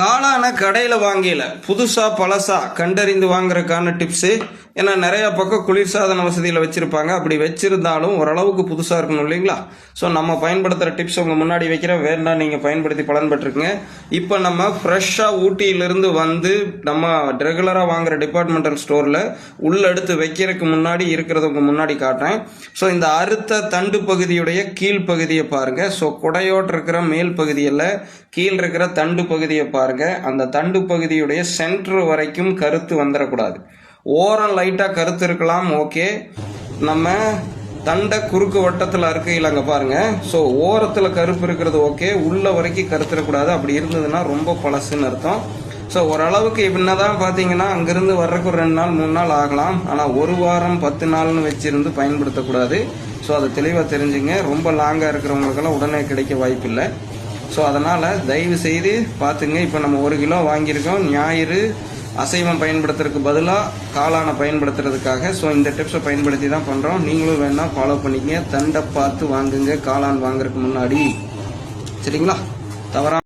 காளான கடையில் வாங்கல. புதுசா பழசா கண்டறிந்து வாங்குறதுக்கான டிப்ஸு ஏன்னா நிறைய பக்கம் குளிர்சாதன வசதியில் வச்சுருப்பாங்க. அப்படி வச்சுருந்தாலும் ஓரளவுக்கு புதுசாக இருக்கணும் இல்லைங்களா? ஸோ நம்ம பயன்படுத்துகிற டிப்ஸ் உங்கள் முன்னாடி வைக்கிற வேண்டாம் நீங்கள் பயன்படுத்தி பலன் இப்போ நம்ம ஃப்ரெஷ்ஷாக ஊட்டியிலிருந்து வந்து நம்ம ரெகுலராக வாங்குற டிபார்ட்மெண்டல் ஸ்டோரில் உள்ள எடுத்து வைக்கிறதுக்கு முன்னாடி இருக்கிறத உங்கள் முன்னாடி காட்டுறேன். ஸோ இந்த அறுத்த தண்டு பகுதியுடைய கீழ் பகுதியை பாருங்கள் ஸோ குடையோட்டு இருக்கிற மேல் பகுதியில் கீழ் இருக்கிற தண்டு பகுதியை பாருங்கள் அந்த தண்டு பகுதியுடைய சென்டர் வரைக்கும் கருத்து வந்துடக்கூடாது. ஓரம் லைட்டாக கருத்து இருக்கலாம் ஓகே நம்ம தண்டை குறுக்கு வட்டத்தில் இருக்கையில் அங்கே பாருங்கள் ஸோ ஓரத்தில் கருப்பு இருக்கிறது ஓகே உள்ள வரைக்கும் கருத்துடக்கூடாது. அப்படி இருந்ததுன்னா ரொம்ப பழசுன்னு அர்த்தம். ஸோ ஓரளவுக்கு என்னதான் பார்த்தீங்கன்னா அங்கேருந்து வர்றதுக்கு ஒரு ரெண்டு நாள் மூணு நாள் ஆகலாம். ஆனால் ஒரு வாரம் பத்து நாள்னு வச்சிருந்து பயன்படுத்தக்கூடாது. ஸோ அதை தெளிவாக தெரிஞ்சுங்க. ரொம்ப லாங்காக இருக்கிறவங்களுக்கெல்லாம் உடனே கிடைக்க வாய்ப்பில்லை. ஸோ அதனால் தயவு செய்து பார்த்துங்க. இப்போ நம்ம ஒரு கிலோ வாங்கியிருக்கோம். ஞாயிறு அசைவம் பயன்படுத்துறதுக்கு பதிலாக காளானை பயன்படுத்துறதுக்காக. ஸோ இந்த டிப்ஸை பயன்படுத்தி தான் பண்ணுறோம் நீங்களும் வேணால் ஃபாலோ பண்ணிக்கங்க. தண்டை பார்த்து வாங்குங்க. காளான் வாங்குறதுக்கு முன்னாடி. சரிங்களா? தவறா